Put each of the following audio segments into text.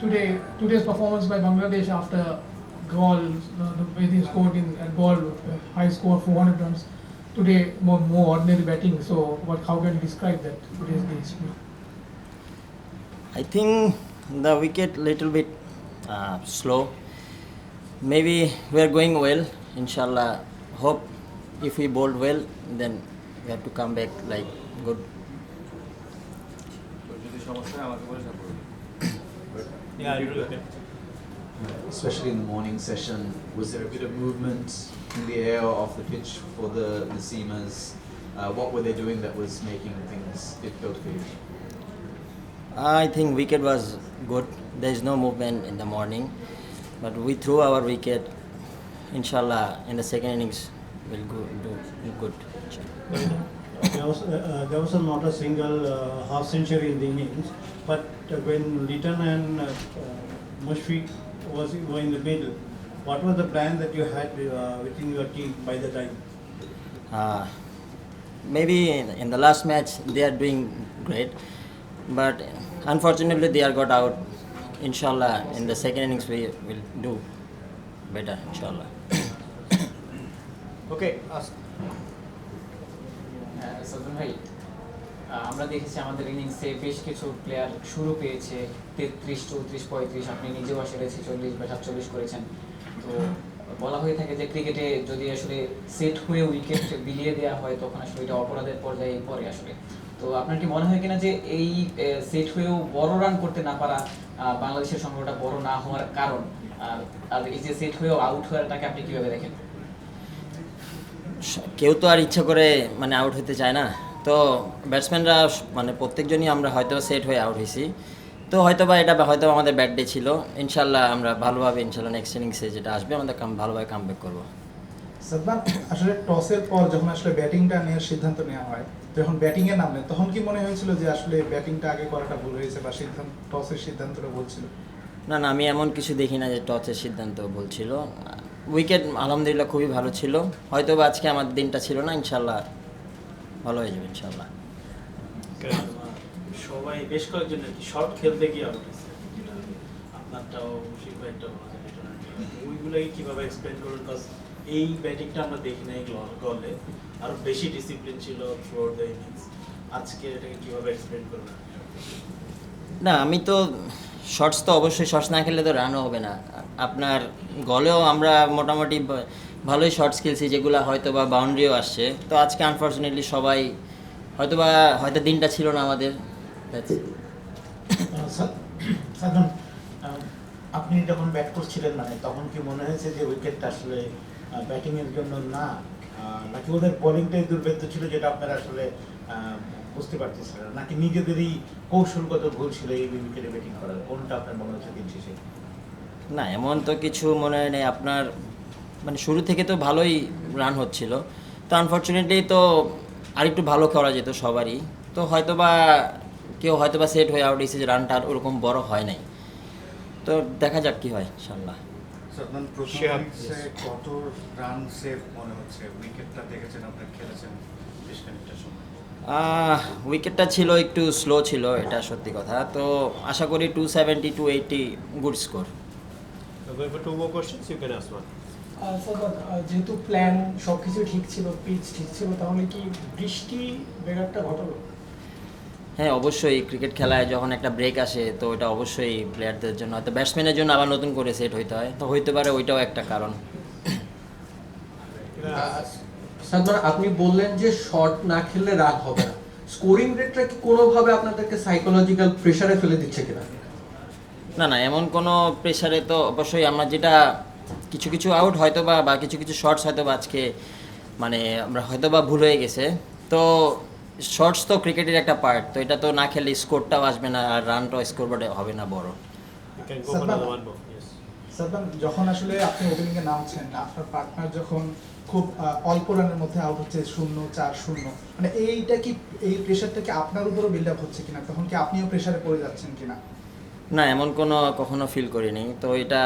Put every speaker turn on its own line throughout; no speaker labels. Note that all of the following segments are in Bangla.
today today's performance by Bangladesh after goal, uh, the way they scored in at ball, uh, high score 400 runs. Today more more ordinary batting. So what? How can you describe that today's display?
I think the wicket little bit uh, slow. Maybe we are going well. Inshallah, hope if we bowled well, then we have to come back like good.
Yeah, I.
Especially in the morning session, was there a bit of movement in the air or off the pitch for the, the seamers? Uh, what were they doing that was making things difficult for you?
I think wicket was good. There is no movement in the morning, but we threw our wicket. Inshallah, in the second innings, we'll go, do good inshallah.
There was, uh, uh, there was not a single uh, half century in the innings, but uh, when Litton and uh, uh, Mushfiq was were in the middle, what was the plan that you had uh, within your team by the time?
Uh, maybe in, in the last match they are doing great, but unfortunately they are got out. Inshallah, in the second innings we will do better. Inshallah.
Okay,
হ্যাঁ, ভাই আমরা দেখেছি আমাদের ইনিংসে বেশ কিছু প্লেয়ার শুরু পেয়েছে। তেত্রিশ চৌত্রিশ পঁয়ত্রিশ আপনি নিজেও আসলে ছেচল্লিশ বা সাতচল্লিশ করেছেন। তো বলা হয়ে থাকে যে ক্রিকেটে যদি আসলে সেট হয়ে উইকেট বিলিয়ে দেওয়া হয় তখন আসলে এটা অপরাধের পর্যায়ে পড়ে আসলে। তো আপনার কি মনে হয় কিনা যে এই সেট হয়েও বড় রান করতে না পারা বাংলাদেশের সংগ্রহটা বড় না হওয়ার কারণ? আর এই যে সেট হয়েও আউট হওয়াটাকে আপনি কীভাবে দেখেন?
কেউ তো আর ইচ্ছা করে মানে আউট হতে চায় না। তো ব্যাটসম্যানরা মানে প্রত্যেকজনই আমরা হয়তো সেট হয়ে আউট হয়েছি তো হয়তো বা এটা হয়তো আমাদের ব্যাট ডে ছিল। ইনশাল্লাহ আমরা ভালোভাবে ইনশাল্লাহ নেক্সট ইনিংসে যেটা আসবে আমাদের কাম ভালোভাবে কাম ব্যাক করব।
সাদমান আসলে টসের পর যখন আসলে ব্যাটিংটা নেওয়ার সিদ্ধান্ত নেওয়া হয় যখন ব্যাটিং এ নামলেন তখন কি মনে হয়েছিল যে আসলে ব্যাটিংটা আগে করাটা ভুল হয়েছে বা সিদ্ধান্ত টসের সিদ্ধান্তটা ভুল ছিল?
না না আমি এমন কিছু দেখি না যে টসের সিদ্ধান্ত বলছিল উইকেট আলহামদুলিল্লাহ খুবই ভালো ছিল। হয়তো বা আজকে আমার দিনটা ছিল না ইনশাল্লাহ ভালো হয়ে যাবে ইনশাল্লাহ
সবাই বেশ কয়েকজন শর্ট খেলতে গিয়ে আউট হয়েছে আপনারটাও বলা ওইগুলোকে কীভাবে এক্সপ্লেন করুন? বিকজ এই ব্যাটিংটা আমরা দেখি নাই গলে আরও বেশি ডিসিপ্লিন ছিল থ্রু দ্য ইনিংস আজকে এটাকে কীভাবে এক্সপ্লেন করবেন
না আমি তো শর্টস তো অবশ্যই শর্টস না খেললে তো রানও হবে না। আপনার গলেও আমরা মোটামুটি ভালোই শর্ট খেলছি যেগুলো হয়তো বা বাউন্ডারিও আসছে। তো আজকে আনফর্চুনেটলি সবাই হয়তো বা হয়তো দিনটা ছিল না আমাদের.
আপনি যখন ব্যাট করছিলেন মানে তখন কি মনে হয়েছে যে উইকেটটা আসলে ব্যাটিং এর জন্য না নাকি ওদের বোলিংটাই দুর্ভেদ্য ছিল যেটা আপনারা আসলে বুঝতে পারতেছিলেন নাকি নিজেদেরই কৌশলগত ভুল ছিল এই উইকেটে ব্যাটিং করার? কোনটা আপনার মনে হচ্ছে দিন শেষে?
না এমন তো কিছু মনে হয় নেই। আপনার মানে শুরু থেকে তো ভালোই রান হচ্ছিল। তো আনফর্চুনেটলি তো আরেকটু ভালো করা যেত সবারই। তো হয়তো বা কেউ হয়তো বা সেট হয়ে আউট হয়েছে যে রানটা আর ওরকম বড় হয় নাই। তো দেখা যাক কি হয় ইনশাল্লাহ
সাদমান প্রথম
Sure.
ইনিংসে কত রান সেভ মনে হচ্ছে? উইকেটটা দেখেছেন আপনি খেলেছেন বেশ খানিকটা সময়।
উইকেটটা ছিল একটু স্লো ছিল এটা সত্যি কথা। তো আশা করি two seventy two eighty good score
going for two more questions, you can ask one.
যেহেতু প্ল্যান সব কিছু ঠিক ছিল পিচ ঠিক ছিল তাহলে কি বৃষ্টি ব্যাঘাতটা ঘটালো?
হ্যাঁ অবশ্যই ক্রিকেট খেলায় যখন একটা ব্রেক আসে তো ওটা অবশ্যই প্লেয়ারদের জন্য হয়তো ব্যাটসম্যানের জন্য আবার নতুন করে সেট হইতে হয়। তো হইতে পারে ওইটাও একটা কারণ।
সাদমান আপনি বললেন যে শর্ট না খেললে রাগ হবে না। স্কোরিং রেটটা কি কোনোভাবে আপনাদেরকে সাইকোলজিক্যাল প্রেসারে ফেলে দিচ্ছে কিনা?
না না এমন কোনো প্রেশারে তো অবশ্যই আমরা যেটা কিছু কিছু আউট হয়তো বা বা কিছু কিছু শর্টস হয়তো বা আজকে মানে আমরা হয়তো বা ভুল হয়ে গেছে। তো শর্টস তো ক্রিকেটের একটা পার্ট তো এটা তো না খেললে স্কোরটাও আসবে না আর রানটাও স্কোর হবে না বড়।
যখন আসলে আপনি ওপেনিং এ নামছেন আপনার পার্টনার যখন খুব অল্প রানের মধ্যে আউট হচ্ছে শূন্য চার শূন্য মানে এইটা কি এই প্রেশারটা কি আপনার উপরও বিল্ড আপ হচ্ছে কিনা? তখন কি আপনিও প্রেশারে পড়ে যাচ্ছেন কিনা?
না এমন কোনো কখনো ফিল করিনি। তো এটা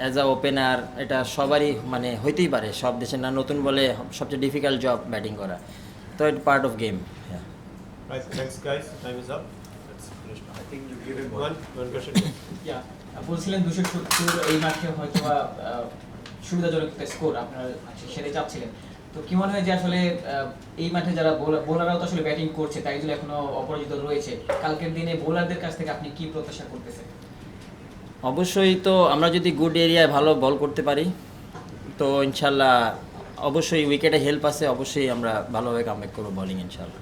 অ্যাজ আ ওপেনার এটা সবারই মানে হইতেই পারে। সব দেশে না নতুন বলে সবচেয়ে ডিফিকাল্ট জব ব্যাটিং করা। তো এটা পার্ট অফ গেম.
বলছিলেন দুশো সত্তর এই মাঠে হয়তো বা সুবিধাজনক একটা স্কোর আপনারা সেটাই চাচ্ছিলেন। তো কি মনে হয় যে আসলে আহ, এই মাঠে যারা বোলাররাও তো আসলে ব্যাটিং করছে তাই জন্য এখনও অপরাজিত রয়েছে। কালকের দিনে বোলারদের কাছ থেকে আপনি কি প্রত্যাশা করতেছেন?
অবশ্যই তো আমরা যদি গুড এরিয়ায় ভালো বল করতে পারি তো ইনশাল্লাহ অবশ্যই উইকেটে হেল্প আছে অবশ্যই আমরা ভালোভাবে কামব্যাক করব বলিং ইনশাল্লাহ.